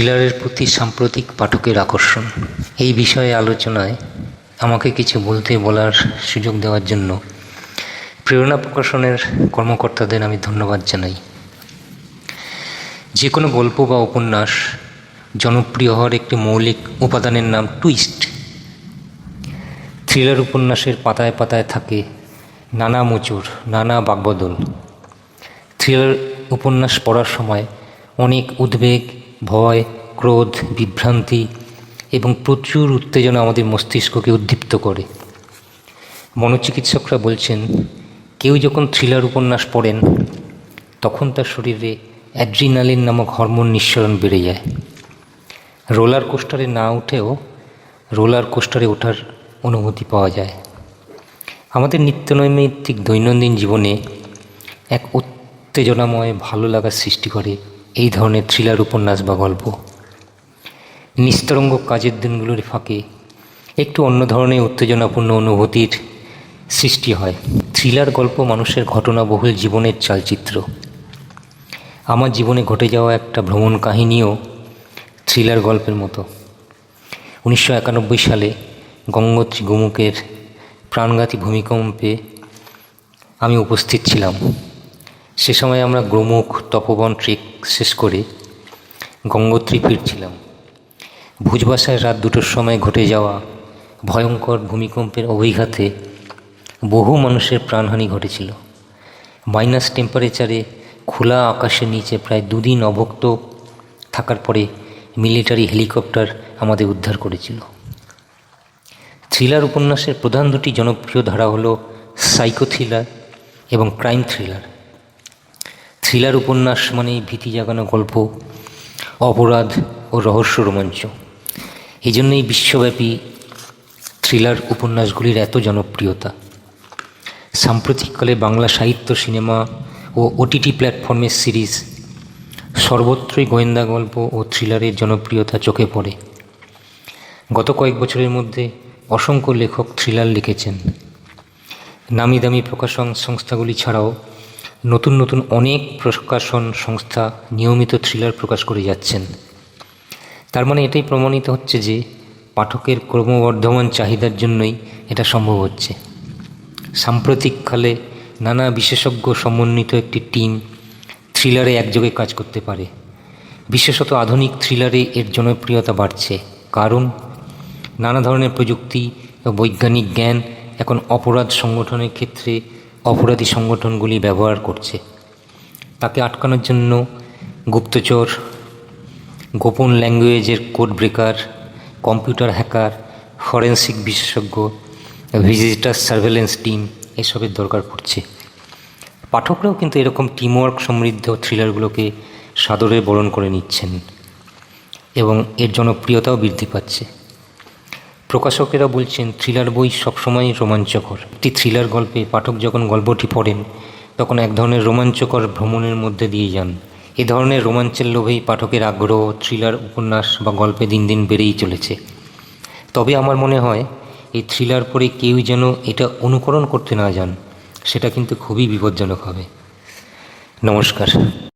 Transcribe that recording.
থ্রিলারের প্রতি সাম্প্রতিক পাঠকের আকর্ষণ। এই বিষয়ে আলোচনায় আমাকে কিছু বলতে বলার সুযোগ দেওয়ার জন্য প্রেরণা প্রকাশনের কর্মকর্তাদের আমি ধন্যবাদ জানাই। যে কোনো গল্প বা উপন্যাস জনপ্রিয় হওয়ার একটি মৌলিক উপাদানের নাম টুইস্ট। থ্রিলার উপন্যাসের পাতায় পাতায় থাকে নানা মোচড়, নানা বাকবদল। থ্রিলার উপন্যাস পড়ার সময় অনেক উদ্বেগ ভয়, ক্রোধ, বিভ্রান্তি এবং প্রচুর উত্তেজনা আমাদের মস্তিষ্ককে উদ্দীপ্ত করে। মনোচিকিৎসকরা বলছেন, কেউ যখন থ্রিলার উপন্যাস পড়েন, তখন তার শরীরে অ্যাড্রিনালিন নামক হরমোন নিঃসরণ বেড়ে যায়। রোলার কোস্টারে না উঠেও রোলার কোস্টারে ওঠার অনুভূতি পাওয়া যায়। আমাদের নিত্যনৈমিত্তিক দৈনন্দিন জীবনে এক উত্তেজনাময়, ভালো লাগার সৃষ্টি করে এই ধরনের থ্রিলার উপন্যাস বা গল্প। নিস্তরঙ্গ কাজের দিনগুলোর ফাঁকে একটু অন্য ধরনের উত্তেজনাপূর্ণ অনুভূতির সৃষ্টি হয়। থ্রিলার গল্প মানুষের ঘটনাবহুল জীবনের চালচিত্র। আমার জীবনে ঘটে যাওয়া একটা ভ্রমণ কাহিনীও থ্রিলার গল্পের মতো। উনিশশো একানব্বই সালে গঙ্গোত্রী গোমুখের প্রাণঘাতী ভূমিকম্পে আমি উপস্থিত ছিলাম। সে সময় আমরা গোমুখ তপবন ট্রেক শেষ করে গঙ্গোত্রী ফিরছিলাম। ভুজবাসায় রাত দুটোর সময় ঘটে যাওয়া ভয়ঙ্কর ভূমিকম্পের অভিঘাতে বহু মানুষের প্রাণহানি ঘটেছিল। মাইনাস টেম্পারেচারে খোলা আকাশের নিচে প্রায় দুদিন অভক্ত থাকার পরে মিলিটারি হেলিকপ্টার আমাদের উদ্ধার করেছিল। থ্রিলার উপন্যাসের প্রধান দুটি জনপ্রিয় ধারা হলো সাইকো থ্রিলার এবং ক্রাইম থ্রিলার। থ্রিলার উপন্যাস মানেই ভীতি জাগানো গল্প, অপরাধ ও রহস্য রোমাঞ্চ। এই জন্যই বিশ্বব্যাপী থ্রিলার উপন্যাসগুলির এত জনপ্রিয়তা। সাম্প্রতিককালে বাংলা সাহিত্য, সিনেমা ও ওটিটি প্ল্যাটফর্মের সিরিজ, সর্বত্রই গোয়েন্দা গল্প ও থ্রিলারের জনপ্রিয়তা চোখে পড়ে। গত কয়েক বছরের মধ্যে অসংখ্য লেখক থ্রিলার লিখেছেন। নামি দামি প্রকাশন সংস্থাগুলি ছাড়াও নতুন নতুন অনেক প্রকাশন সংস্থা নিয়মিত থ্রিলার প্রকাশ করে যাচ্ছেন। তার মানে এটাই প্রমাণিত হচ্ছে যে পাঠকের ক্রমবর্ধমান চাহিদার জন্যই এটা সম্ভব হচ্ছে। সাম্প্রতিককালে নানা বিশেষজ্ঞ সমন্বিত একটি টিম থ্রিলারে একযোগে কাজ করতে পারে। বিশেষত আধুনিক থ্রিলারে এর জনপ্রিয়তা বাড়ছে, কারণ নানা ধরনের প্রযুক্তি ও বৈজ্ঞানিক জ্ঞান এখন অপরাধ সংগঠনের ক্ষেত্রে অপরাধী সংগঠনগুলি ব্যবহার করছে। তাকে আটকানোর জন্য গুপ্তচর, গোপন ল্যাঙ্গুয়েজের code breaker, computer hacker, forensic বিশেষজ্ঞ, ভিজিটার সার্ভেলেন্স টিম এসবের দরকার পড়ছে। পাঠকরাও কিন্তু এরকম টিমওয়ার্ক সমৃদ্ধ থ্রিলারগুলোকে সাদরে বরণ করে নিচ্ছেন এবং এর জনপ্রিয়তাও বৃদ্ধি পাচ্ছে। প্রকাশকেরা বলছেন, থ্রিলার বই সবসময়ই রোমাঞ্চকর। একটি থ্রিলার গল্পে পাঠক যখন গল্পটি পড়েন, তখন এক ধরনের রোমাঞ্চকর ভ্রমণের মধ্যে দিয়ে যান। এ ধরনের রোমাঞ্চের লোভেই পাঠকের আগ্রহ থ্রিলার উপন্যাস বা গল্পে দিন দিন বেড়েই চলেছে। তবে আমার মনে হয়, এই থ্রিলার পড়ে কেউ যেন এটা অনুকরণ করতে না যান, সেটা কিন্তু খুবই বিপজ্জনক হবে। নমস্কার।